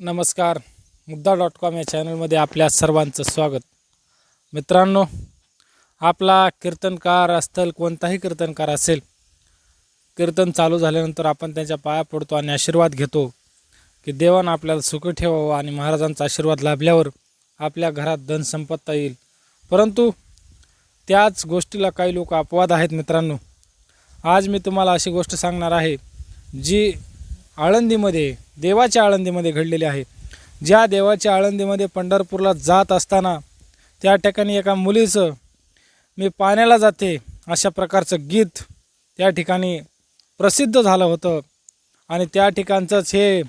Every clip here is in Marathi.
नमस्कार. मुद्दा डॉट कॉम या चॅनलमध्ये आपल्या सर्वांचं स्वागत. मित्रांनो आपला कीर्तनकार असतल कोणताही कीर्तनकार असेल कीर्तन चालू झाल्यानंतर आपण त्यांच्या पाया पडतो आणि आशीर्वाद घेतो की देवानं आपल्याला सुखी ठेवावं आणि महाराजांचा आशीर्वाद लाभल्यावर आपल्या घरात धन संपत्ता येईल. परंतु त्याच गोष्टीला काही लोक अपवाद आहेत मित्रांनो. आज मी तुम्हाला अशी गोष्ट सांगणार आहे जी आळंदीमध्ये देवाच्या आळंदीमध्ये घडलेली आहे. ज्या देवाच्या आळंदीमध्ये पंढरपूरला जात असताना त्या ठिकाणी एका मुलीचं मी पाण्याला जाते अशा प्रकारचं गीत त्या ठिकाणी प्रसिद्ध झालं होतं. आणि त्या ठिकाणचंच हे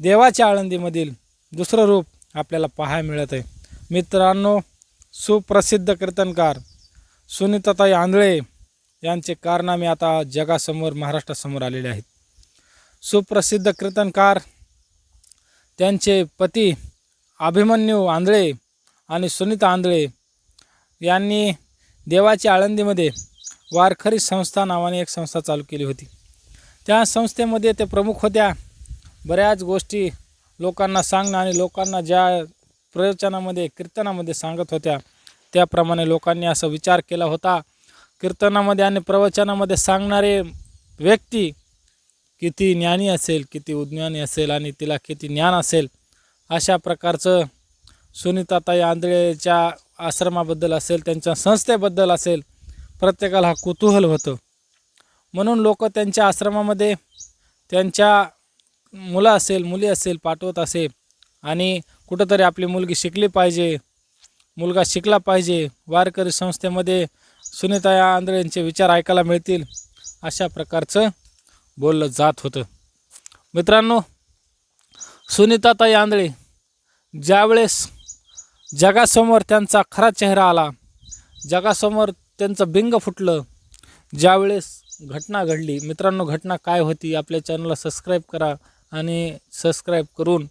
देवाच्या आळंदीमधील दुसरं रूप आपल्याला पाहायला मिळत आहे मित्रांनो सुप्रसिद्ध कीर्तनकार सुनीताताई आंधळे यांचे कारनामे आता जगासमोर महाराष्ट्रासमोर आलेले आहेत. सुप्रसिद्ध कीर्तनकार त्यांचे पती अभिमन्यू आंधळे आणि सुनीता आंधळे यांनी देवाच्या आळंदीमध्ये वारखरी संस्था नावाने एक संस्था चालू केली होती. त्या संस्थेमध्ये ते प्रमुख होत्या. बऱ्याच गोष्टी लोकांना सांगणं आणि लोकांना ज्या प्रवचनामध्ये कीर्तनामध्ये सांगत होत्या त्याप्रमाणे लोकांनी असा विचार केला होता. कीर्तनामध्ये आणि प्रवचनामध्ये सांगणारे व्यक्ती किती ज्ञानी असेल किती उज्ञानी असेल आणि तिला किती ज्ञान असेल अशा प्रकारचं सुनीताताई आंधळेच्या आश्रमाबद्दल असेल त्यांच्या संस्थेबद्दल असेल प्रत्येकाला हा कुतूहल होतं. म्हणून लोक त्यांच्या आश्रमामध्ये त्यांच्या मुलं असेल मुली असेल पाठवत असेल आणि कुठंतरी आपली मुलगी शिकली पाहिजे मुलगा शिकला पाहिजे वारकरी संस्थेमध्ये सुनीताई आंधळेंचे विचार ऐकायला मिळतील अशा प्रकारचं बोललं जात होतं. मित्रांनो सुनीताताई आंधळे ज्यावेळेस जगासमोर त्यांचा खरा चेहरा आला जगासमोर त्यांचं बिंग फुटलं ज्यावेळेस घटना घडली. मित्रांनो घटना काय होती आपल्या चॅनलला सबस्क्राईब करा आणि सबस्क्राईब करून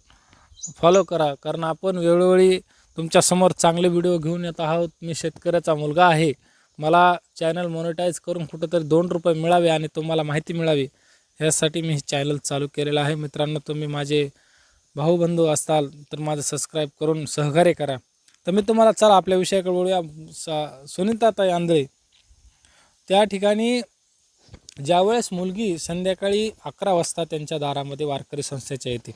फॉलो करा. कारण आपण वेळोवेळी तुमच्यासमोर चांगले व्हिडिओ घेऊन येत आहोत. मी शेतकऱ्याचा मुलगा आहे. मला चॅनल मॉनिटाईज करून कुठंतरी दोन रुपये मिळावे आणि तुम्हाला माहिती मिळावी. ह्यासाठी मी हे चॅनल चालू केलेलं आहे. मित्रांनो तुम्ही माझे भाऊबंधू असाल तर माझं सबस्क्राईब करून सहकार्य करा. तर मी तुम्हाला चला आपल्या विषयाकडे बोलूया. सा सुनीताताई आंधळे. त्या ठिकाणी ज्यावेळेस मुलगी संध्याकाळी अकरा वाजता त्यांच्या दारामध्ये वारकरी संस्थेच्या येते.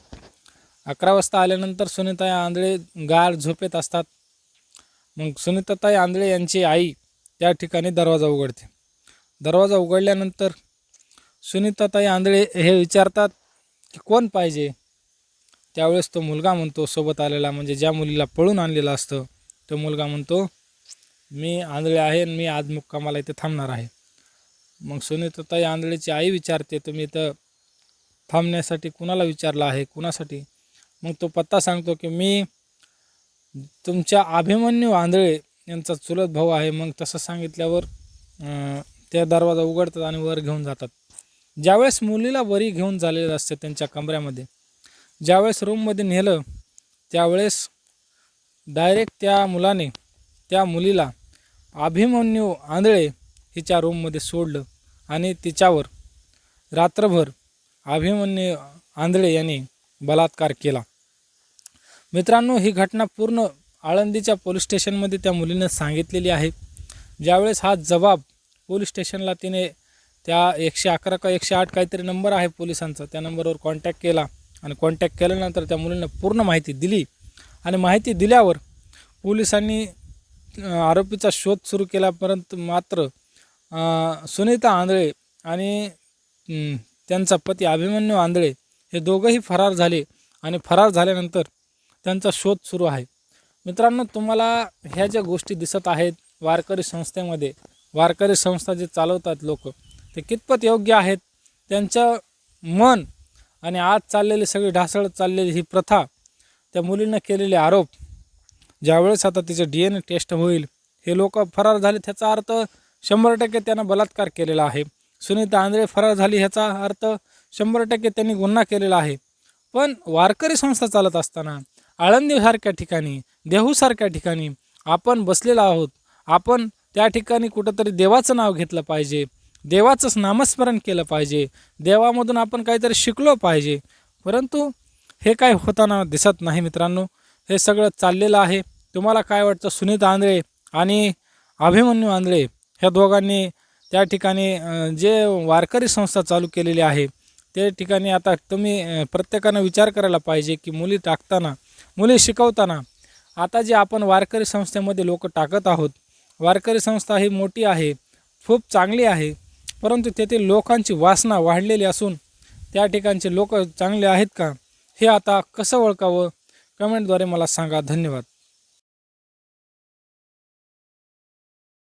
अकरा वाजता आल्यानंतर सुनीताई आंधळे गार झोपेत असतात. मग सुनीताताई आंधळे यांची आई त्या ठिकाणी दरवाजा उघडते. दरवाजा उघडल्यानंतर सुनीताताई आंधळे हे विचारतात की कोण पाहिजे? त्यावेळेस तो मुलगा म्हणतो सोबत आलेला म्हणजे ज्या मुलीला पळून आणलेलं असतं तो मुलगा म्हणतो मी आंधळे आहे आणि मी आज मुक्कामाला इथे थांबणार आहे. मग सुनीताताई आंधळेची आई विचारते तुम्ही इथं थांबण्यासाठी कुणाला विचारलं आहे? कुणासाठी? मग तो पत्ता सांगतो की मी तुमच्या अभिमन्यू आंधळे यांचा चुलत भाऊ आहे. मग तसं सांगितल्यावर त्या दरवाजा उघडतात आणि वर घेऊन जातात. ज्यावेळेस मुलीला वरी घेऊन झालेलं असते त्यांच्या कमऱ्यामध्ये ज्यावेळेस रूममध्ये नेलं त्यावेळेस डायरेक्ट त्या मुलाने त्या मुलीला अभिमन्यू आंधळे हिच्या रूममध्ये सोडलं आणि तिच्यावर रात्रभर अभिमन्यू आंधळे यांनी बलात्कार केला. मित्रांनो ही घटना पूर्ण आळंदीच्या पोलीस स्टेशनमध्ये त्या मुलीनं सांगितलेली आहे. ज्यावेळेस हा जबाब पोलीस स्टेशनला तिने त्या एकशे अकरा का एकशे आठ काहीतरी नंबर आहे पोलिसांचा. त्या नंबरवर कॉन्टॅक्ट केला आणि कॉन्टॅक्ट केल्यानंतर त्या मुलींना पूर्ण माहिती दिली. आणि माहिती दिल्यावर पोलिसांनी आरोपीचा शोध सुरू केला परंतु मात्र सुनीता आंधळे आणि त्यांचा पती अभिमन्यू आंधळे हे दोघंही फरार झाले आणि फरार झाल्यानंतर त्यांचा शोध सुरू आहे. मित्रांनो तुम्हाला ह्या ज्या गोष्टी दिसत आहेत वारकरी संस्थेमध्ये वारकरी संस्था जे चालवतात लोक ते कितपत योग्य आहेत त्यांचं मन आणि आज चाललेली सगळी ढासळत चाललेली ही प्रथा त्या मुलीनं केलेले आरोप ज्यावेळेस आता तिचे डी एन ए टेस्ट होईल हे लोक फरार झाले त्याचा अर्थ शंभर टक्के त्यानं बलात्कार केलेला आहे. सुनीता आंधळे फरार झाली ह्याचा अर्थ शंभर टक्के त्यांनी गुन्हा केलेला आहे. पण वारकरी संस्था चालत असताना आळंदीसारख्या ठिकाणी देहूसारख्या ठिकाणी आपण बसलेलो आहोत आपण त्या ठिकाणी कुठंतरी देवाचं नाव घेतलं पाहिजे देवाचंच नामस्मरण केलं पाहिजे. देवामधून आपण काहीतरी शिकलो पाहिजे. परंतु हे काय होताना दिसत नाही मित्रांनो. हे सगळं चाललेलं आहे. तुम्हाला काय वाटतं सुनीता आंधळे आणि अभिमन्यू आंधळे ह्या दोघांनी त्या ठिकाणी जे वारकरी संस्था चालू केलेली आहे त्या ठिकाणी आता तुम्ही प्रत्येकानं विचार करायला पाहिजे की मुली टाकताना मुली शिकवताना आता जे आपण वारकरी संस्थेमध्ये लोक टाकत आहोत वारकरी संस्था ही मोठी आहे खूप चांगली आहे. परंतु तेथील लोकांची वासना वाढलेली असून त्या ठिकाणचे लोक चांगले आहेत का हे आता कसं ओळखावं? कमेंटद्वारे मला सांगा. धन्यवाद.